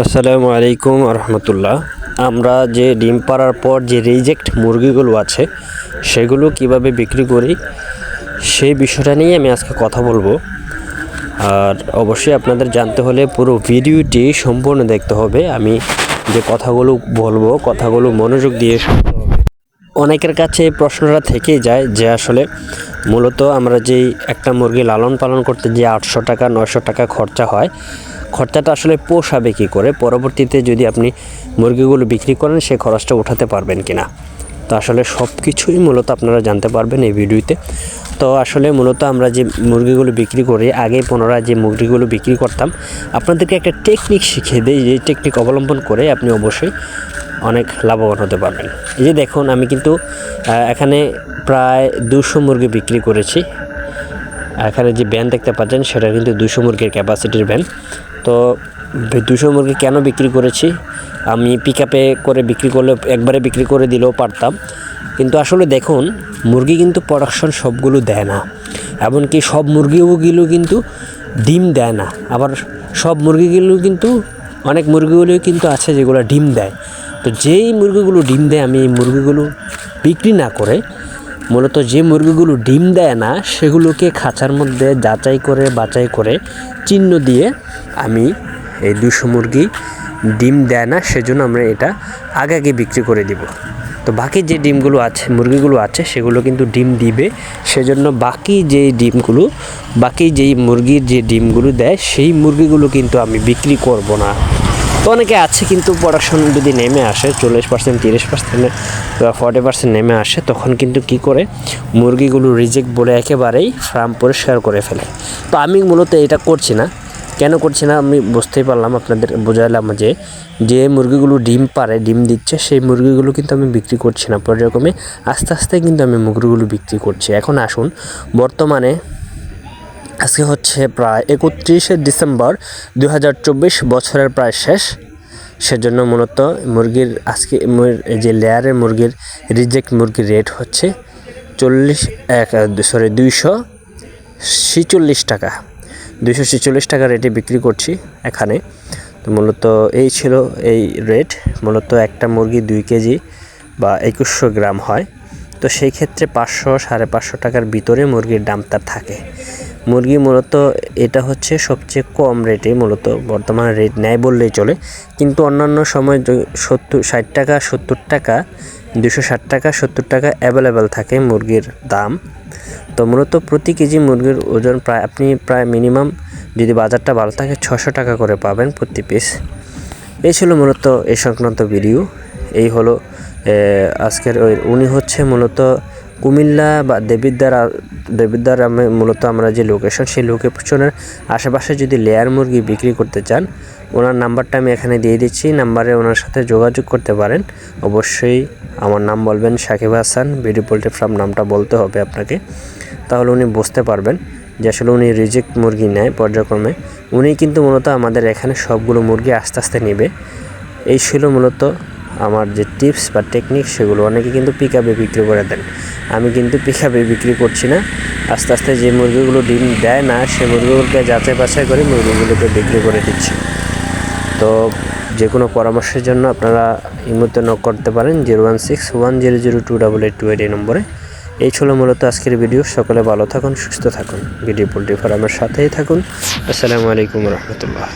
আসসালামু আলাইকুম রহমতুল্লাহ আমরা যে ডিম পাড়ার পর যে রিজেক্ট মুরগিগুলো আছে, সেগুলো কীভাবে বিক্রি করি, সেই বিষয়টা নিয়ে আমি আজকে কথা বলব। আর অবশ্যই আপনাদের জানতে হলে পুরো ভিডিওটি সম্পূর্ণ দেখতে হবে। আমি যে কথাগুলো বলব, কথাগুলো মনোযোগ দিয়ে অনেকের কাছে এই প্রশ্নটা থেকেই যায় যে আসলে মূলত আমরা যেই একটা মুরগি লালন পালন করতে যে আটশো টাকা, নয়শো টাকা খরচা হয়, খরচাটা আসলে পোষাবে কী করে? পরবর্তীতে যদি আপনি মুরগিগুলো বিক্রি করেন সেই খরচটা উঠাতে পারবেন কিনা? তো আসলে সব কিছুই মূলত আপনারা জানতে পারবেন এই ভিডিওতে। তো আসলে মূলত আমরা যে মুরগিগুলো বিক্রি করি, আগে পুনরায় যে মুরগিগুলো বিক্রি করতাম, আপনাদেরকে একটা টেকনিক শিখিয়ে দিই। যে টেকনিক অবলম্বন করে আপনি অবশ্যই অনেক লাভবান হতে পারবেন। এই যে দেখুন, আমি কিন্তু এখানে প্রায় দুশো মুরগি বিক্রি করেছি। এখানে যে ভ্যান দেখতে পাচ্ছেন, সেটা কিন্তু দুশো মুরগির ক্যাপাসিটির ভ্যান তো দুশো মুরগি কেন বিক্রি করেছি? আমি পিক করে বিক্রি করলে একবারে বিক্রি করে দিলেও পারতাম। কিন্তু আসলে দেখুন, মুরগি কিন্তু প্রোডাকশন সবগুলো দেয় না। এমনকি সব মুরগিগুলো কিন্তু ডিম দেয় না। আবার সব মুরগিগুলো কিন্তু অনেক মুরগিগুলোই কিন্তু আছে যেগুলো ডিম দেয়। তো যেই মুরগিগুলো ডিম দেয়, আমি এই মুরগিগুলো বিক্রি না করে মূলত যে মুরগিগুলো ডিম দেয় না, সেগুলোকে খাঁচার মধ্যে যাচাই করে, বাছাই করে চিহ্ন দিয়ে আমি এই দুশো মুরগি ডিম দেয় না, সেজন্য আমরা এটা আগে আগে বিক্রি করে দিব। তো বাকি যে ডিমগুলো আছে, মুরগিগুলো আছে, সেগুলো কিন্তু ডিম দিবে। সেজন্য বাকি যেই ডিমগুলো, বাকি যেই মুরগির যে ডিমগুলো দেয়, সেই মুরগিগুলো কিন্তু আমি বিক্রি করব না। তো অনেকে আছে কিন্তু প্রোডাকশন যদি নেমে আসে, চল্লিশ পার্সেন্ট তিরিশ পার্সেন্ট বা ফর্টি পার্সেন্ট নেমে আসে, তখন কিন্তু কি করে, মুরগিগুলো রিজেক্ট বলে একেবারেই ফার্ম পরিষ্কার করে ফেলে। তো আমি মূলত এটা করছি না। কেন করছে না আমি বুঝতেই পারলাম, আপনাদের বোঝালাম যে যে মুরগিগুলো ডিম পারে, ডিম দিচ্ছে, সেই মুরগিগুলো কিন্তু আমি বিক্রি করছি না। পর্যায়ক্রমে আস্তে আস্তে কিন্তু আমি মুরগিগুলো বিক্রি করছি। এখন আসুন, বর্তমানে আজকে হচ্ছে প্রায় একত্রিশে ডিসেম্বর দু হাজার চব্বিশ, বছরের প্রায় শেষ। সেজন্য মূলত মুরগির আজকে যে লেয়ারের মুরগির রিজেক্ট মুরগির রেট হচ্ছে চল্লিশ এক সরি দুইশো ছিচল্লিশ টাকা। দুইশো ছেচল্লিশ টাকা রেটে বিক্রি করছি এখানে। তো মূলত এই ছিল এই রেট মূলত একটা মুরগি দুই কেজি বা একুশশো গ্রাম হয়। তো সেই ক্ষেত্রে পাঁচশো, সাড়ে পাঁচশো টাকার ভিতরে মুরগির দামটা থাকে। মুরগি মূলত এটা হচ্ছে সবচেয়ে কম রেটে মূলত বর্তমান রেট নেয় বললেই চলে। কিন্তু অন্যান্য সময় সত্তর, ষাট টাকা, সত্তর টাকা দুশো ষাট টাকা, সত্তর টাকা অ্যাভেলেবেল থাকে মুরগির দাম। তো মূলত প্রতি কেজি মুরগির ওজন প্রায়, আপনি প্রায় মিনিমাম যদি বাজারটা ভালো থাকে ছশো টাকা করে পাবেন প্রতি পিস এই ছিল মূলত এই সংক্রান্ত ভিডিও এই হলো আজকের ওই, উনি হচ্ছে মূলত কুমিল্লা বা দেবিদ্বার আমি মূলত আমরা যে লোকেশন সেই লোকেশনের আশেপাশে যদি লেয়ার মুরগি বিক্রি করতে চান ওনার নাম্বারটা আমি এখানে দিয়ে দিচ্ছি, নাম্বারে ওনার সাথে যোগাযোগ করতে পারেন। অবশ্যই আমার নাম বলবেন Sakib Hasan, BD poultry farm নামটা বলতে হবে আপনাকে। তাহলে উনি বুঝতে পারবেন যে আসলে উনি রিজেক্ট মুরগি নেয় পর্যায়ক্রমে। উনি কিন্তু মূলত আমাদের এখানে সবগুলো মুরগি আস্তে আস্তে নেবে। এই ছিল মূলত আমার যে টিপস বা টেকনিক, সেগুলো অনেকে কিন্তু পিক আপে বিক্রি করে দেন। আমি কিন্তু পিক আপে বিক্রি করছি না। আস্তে আস্তে যে মুরগিগুলো ডিম দেয় না, সে মুরগিগুলোকে যাচাই বাছাই করে মুরগিগুলোকে বিক্রি করে দিচ্ছি। তো যে কোনো পরামর্শের জন্য আপনারা এই মুহূর্তে নক করতে পারেন zero one six one zero zero two double eight two eight এই নম্বরে। এই ছিল মূলত আজকের ভিডিও সকলে ভালো থাকুন, সুস্থ থাকুন। ভিডিও পোলট্রি ফার্মের সাথেই থাকুন। আসসালামু আলাইকুম রহমতুল্লাহ।